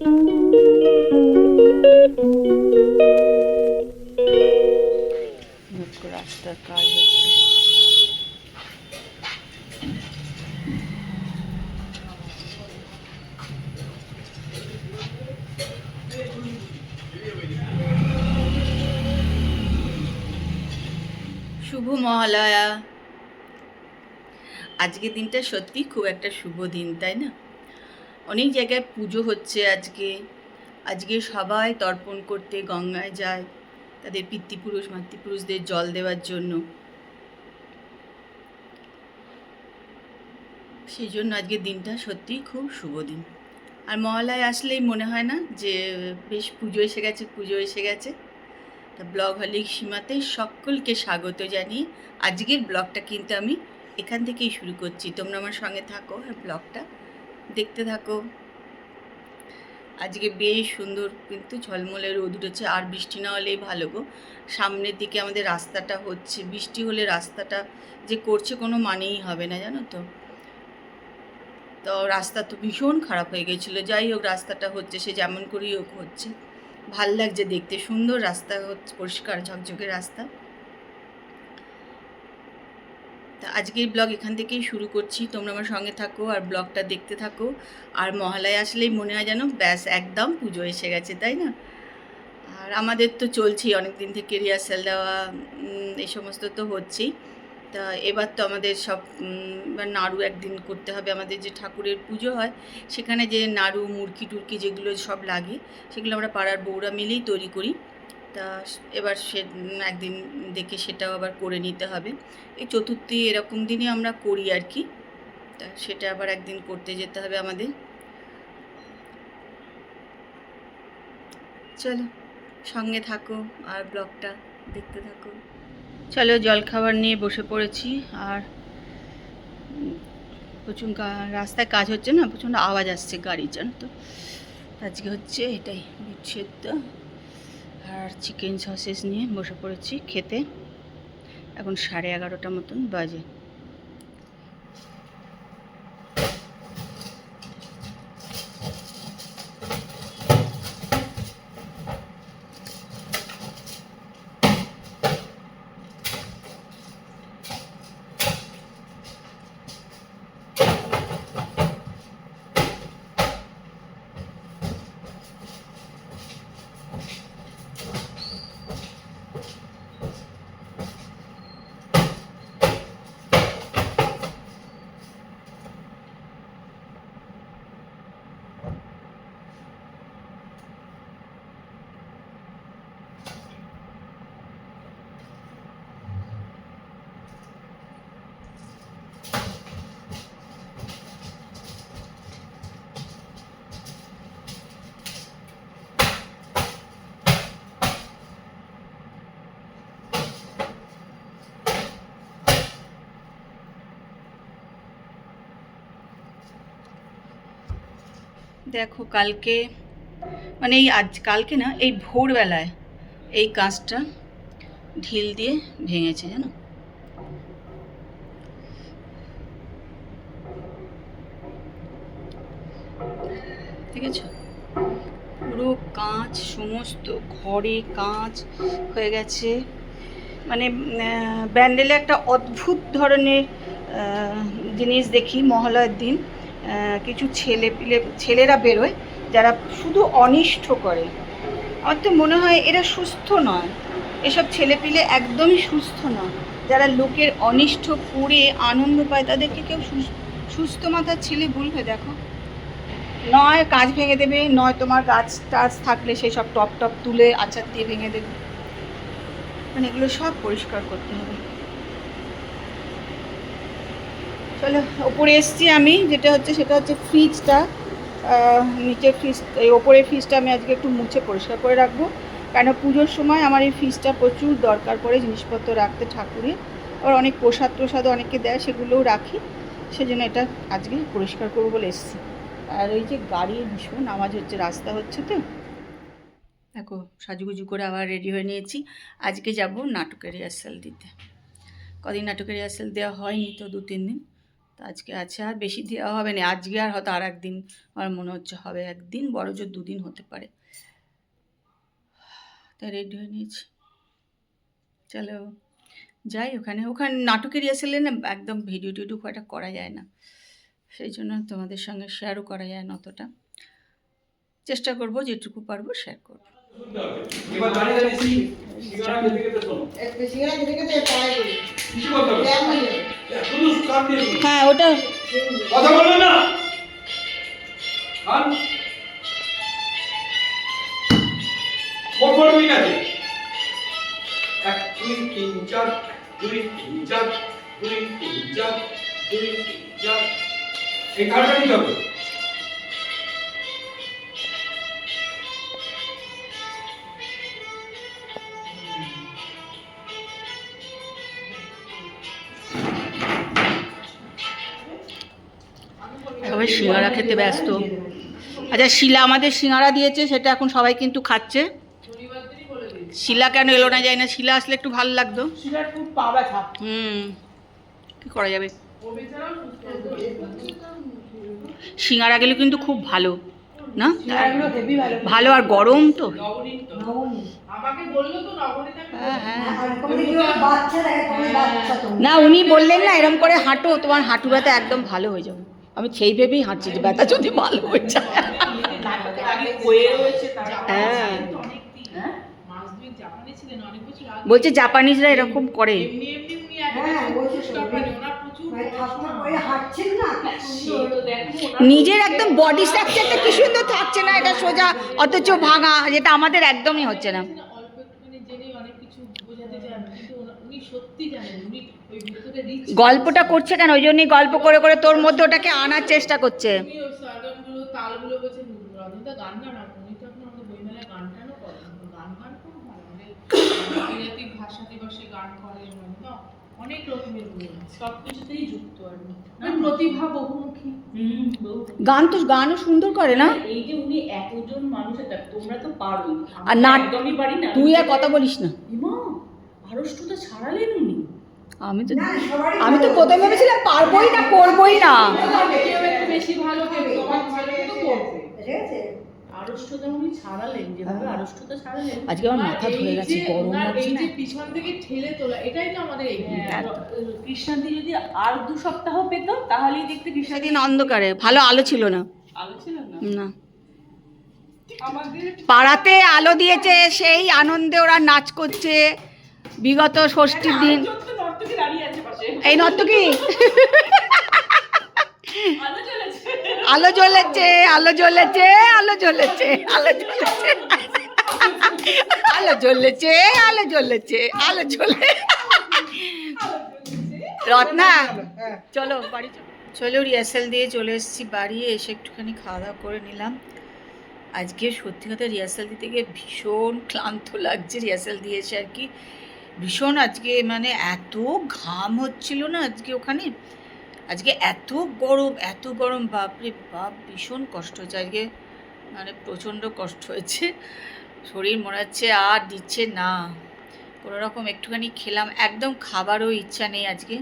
শুভ মহালয়া। আজকের দিনটা সত্যি খুব একটা শুভ দিন তাই না? অনেক জায়গায় পুজো হচ্ছে আজকে। আজকে সবাই তর্পণ করতে গঙ্গায় যায় তাদের পিতৃপুরুষ, মাতৃপুরুষদের জল দেওয়ার জন্য। সেই জন্য আজকের দিনটা সত্যিই খুব শুভ দিন। আর মহালয় আসলেই মনে হয় না যে বেশ পুজো এসে গেছে, পুজো এসে গেছে। তা ব্লগ হলিক সীমাতে সকলকে স্বাগত জানিয়ে আজকের ব্লগটা কিন্তু আমি এখান থেকেই শুরু করছি। তোমরা আমার সঙ্গে থাকো আর ব্লগটা দেখতে থাকো। আজকে বেশ সুন্দর কিন্তু ঝলমলে রোদ উঠেছে, আর বৃষ্টি না হলেই ভালো গো। সামনের দিকে আমাদের রাস্তাটা হচ্ছে, বৃষ্টি হলে রাস্তাটা যে করছে কোনো মানেই হবে না, জানো তো? তো রাস্তা তো ভীষণ খারাপ হয়ে গেছিল, যাই হোক রাস্তাটা হচ্ছে, সে যেমন করেই হোক হচ্ছে। ভালো লাগছে দেখতে, সুন্দর রাস্তা হচ্ছে, পরিষ্কার ঝকঝকে রাস্তা তা আজকের ব্লগ এখান থেকেই শুরু করছি। তোমরা আমার সঙ্গে থাকো আর ব্লগটা দেখতে থাকো। আর মহালয় আসলেই মনে হয় যেন ব্যাস একদম পুজো এসে গেছে, তাই না? আর আমাদের তো চলছেই অনেক দিন থেকে রিহার্সাল দেওয়া এই সমস্ত তো হচ্ছেই। তা এবার তো আমাদের সব নাড়ু একদিন করতে হবে। আমাদের যে ঠাকুরের পুজো হয়, সেখানে যে নাড়ু, মুরকি টুরকি যেগুলো সব লাগে, সেগুলো আমরা পাড়ার বউরা মিলেই তৈরি করি। তা এবার সে, একদিন দেখে সেটাও আবার করে নিতে হবে। এই চতুর্থী এরকম দিনই আমরা করি আর কি। তা সেটা আবার একদিন করতে যেতে হবে আমাদের। চলো, সঙ্গে থাকো আর ব্লগটা দেখতে থাকো। চলো, জলখাবার নিয়ে বসে পড়েছি আর প্রচুর রাস্তায় কাজ হচ্ছে না, প্রচণ্ড আওয়াজ আসছে গাড়ির, জানো তো? আজকে হচ্ছে এটাই সেদ্ধ আর চিকেন সসেস নিয়ে বসে পড়েছি খেতে। এখন সাড়ে এগারোটা মতন বাজে। দেখো কালকে মানে এই আজ, কালকে না, এই ভোরবেলায় এই কাঁচটা ঢিল দিয়ে ভেঙেছে, জানো? ঠিক আছে পুরো কাঁচ, সমস্ত ঘরে কাঁচ হয়ে গেছে। মানে ব্যান্ডেলে একটা অদ্ভুত ধরনের জিনিস দেখি মহালয়ের দিন। কিছু ছেলে পিলে, ছেলেরা বেরোয়, যারা শুধু অনিষ্ট করে। আমার তো মনে হয় এরা সুস্থ নয়। এসব ছেলেপিলে একদমই সুস্থ নয়। যারা লোকের অনিষ্ট করে, আনন্দ পায়, তাদেরকে কেউ সুস- সুস্থ মাথার ছেলে বলবে দেখো। নয় কাজ ভেঙে দেবে, নয় তোমার গাছ টাছ থাকলে সেই সব টপ টপ তুলে আচার দিয়ে ভেঙে দেবে। মানে এগুলো সব পরিষ্কার করতে হবে। চলো ওপরে এসছি আমি, যেটা হচ্ছে সেটা হচ্ছে ফ্রিজটা নিচের ফ্রিজ এই ওপরের ফ্রিজটা আমি আজকে একটু মুছে পরিষ্কার করে রাখব। কেন পুজোর সময় আমার এই ফ্রিজটা প্রচুর দরকার পড়ে জিনিসপত্র রাখতে ঠাকুরের। আবার অনেক প্রসাদ প্রসাদ অনেকে দেয়, সেগুলোও রাখি। সেজন্য এটা আজকে পরিষ্কার করব বলে এসছি। আর ওই যে গাড়ির ভীষণ আওয়াজ হচ্ছে, রাস্তা হচ্ছে তো। দেখো, সাজুগুজু করে আবার রেডি হয়ে নিয়েছি। আজকে যাব নাটকের রিহার্সাল দিতে। কদিন নাটকের রিহার্সাল দেওয়া হয়নি তো দু তিন দিন। তো আজকে আছে আর বেশি দেওয়া হবে না আজকে আর হয়তো আর একদিন আমার মনে হচ্ছে হবে একদিন বড় জোর দুদিন হতে পারে। তা রেডি হয়ে নিয়েছি। চলো যাই ওখানে ওখানে নাটকের রিহার্সেলে না একদম ভিডিও টিডিও খুব একটা করা যায় না। সেই জন্য তোমাদের সঙ্গে শেয়ারও করা যায় না অতটা। চেষ্টা করব যেটুকু পারব শেয়ার করব। এবার দিয়ে শুনো। হ্যাঁ ওটা কথা বলবে না। এক দুই তিন চার দুই তিন চার দুই তিন চার দুই তিন চার। এই কার্ডটা নিতে হবে। সবাই সিঙ্গারা খেতে ব্যস্ত। আচ্ছা শিলা আমাদের সিঙ্গারা দিয়েছে সেটা এখন সবাই কিন্তু খাচ্ছে। শিলা কেন এলো না যায় না শিলা আসলে একটু ভালো লাগতো। হুম কি করা যাবে? সিঙ্গারা গেলে কিন্তু খুব ভালো না? ভালো। ভালো আর গরম তো। নবনীত তো আমাকে বলল তো নবনীত আমি হ্যাঁ হ্যাঁ। না উনি বললেন না এরকম করে হাঁটো তোমার হাঁটু ব্যথা একদম ভালো হয়ে যাবে। আমি সেই ভেবেই হাঁটছি যে ব্যথা যদি ভালো হয়ে যায়। হ্যাঁ। বলছে জাপানিজরা এরকম করে। নিজের একদম বডি স্ট্রাকচারটা কি সুন্দর থাকছে না, এটা সোজা অথচ ভাঙা, যেটা আমাদের একদমই হচ্ছে না। গল্পটা করছে কেন? ওই জন্যই গল্প করে করে তোর মধ্যে ওটাকে আনার চেষ্টা করছে। উনি ওই সারগামগুলো তালগুলো বলছেন রজনীতা গান গান আর উনি তো এখন আমাদের বইমেলায় গান টানও করেন। তো গান গান খুব ভালো মানে। মানে প্রতিভা বহুমুখী। গান তো গানও সুন্দর করে না? এই যে উনি এতজন মানুষের দেখ তোমরা তো পারোই। আর না। তুই আর কথা বলিস না। ছাড়ালেন উনি? আমি তো আমি তো প্রথমে ভেবেছিলাম পারবোই না করবোই না। বেশি ভালো ভালো তো করবে আড়ষ্টতা উনি ছাড়ালেন যেভাবে আড়ষ্টতা ছাড়ালেন। আজকে আমার মাথা ধরে গেছে গরম লাগছে না। পিছন থেকে ঠেলে তোলা এটাই তো আমাদের হ্যাঁ, কৃষ্ণাদি যদি আর দু সপ্তাহ পেত তাহলেই দেখতে কৃষ্ণাদি অন্ধকারে ভালো আলো ছিল না। আলো ছিল না? না। পাড়াতে আলো দিয়েছে সেই আনন্দে ওরা নাচ করছে। বিগত ষষ্ঠীর দিন। ছোট্ট নর্তকী দাঁড়িয়ে আছে পাশে। এই নর্তকী? আলো আলো জ্বলেছে আলো জ্বলেছে আলো জ্বলেছে আলো জ্বলেছে। আলো জ্বলেছে আলো জ্বলেছে আলো জ্বলে। রত্না চলো বাড়ি চলো। চলো রিহার্সাল দিয়ে চলে এসেছি বাড়ি এসে একটুখানি খাওয়া দাওয়া করে নিলাম। আজকে সত্যি কথা রিহার্সাল দিতে গিয়ে ভীষণ ক্লান্ত লাগছে। রিহার্সাল দিয়েছে আর কি। ভীষণ আজকে মানে এত ঘাম হচ্ছিল না আজকে ওখানে। আজকে এত গরম এত গরম, বাপরে বাপ, ভীষণ কষ্ট হচ্ছে আজকে মানে প্রচণ্ড কষ্ট হয়েছে। শরীর মনে হচ্ছে আর দিচ্ছে না। কোনো রকম একটুখানি খেলাম, একদম খাবারও ইচ্ছা নেই আজকে।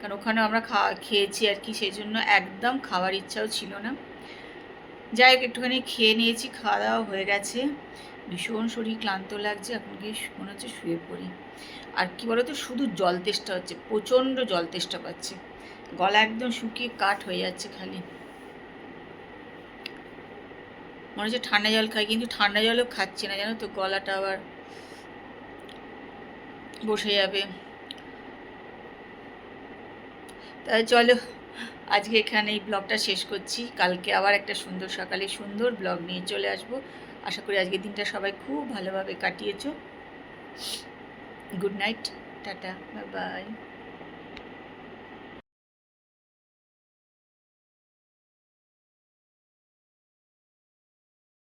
কারণ ওখানে আমরা খাওয়া খেয়েছি আর কি, সেই জন্য একদম খাওয়ার ইচ্ছাও ছিল না। যাই হোক, একটুখানি খেয়ে নিয়েছি, খাওয়া দাওয়া হয়ে গেছে। ভীষণ শরীর ক্লান্ত লাগছে, এখন গিয়ে মনে হচ্ছে শুয়ে পড়ি। আর কি বলতো, শুধু জল তেষ্টা হচ্ছে, প্রচণ্ড জল তেষ্টা পাচ্ছে। গলা একদম শুকিয়ে কাঠ হয়ে যাচ্ছে খালি। মনে হচ্ছে ঠান্ডা জল খাই, কিন্তু ঠান্ডা জলও খাচ্ছি না, জানো তো, গলাটা আবার বসে যাবে। তাই চলো, আজকে এখানে এই ব্লগটা শেষ করছি। কালকে আবার একটা সুন্দর সকালে সুন্দর ব্লগ নিয়ে চলে আসব। আশা করি আজকের দিনটা সবাই খুব ভালোভাবে কাটিয়েছ। Good night tata bye bye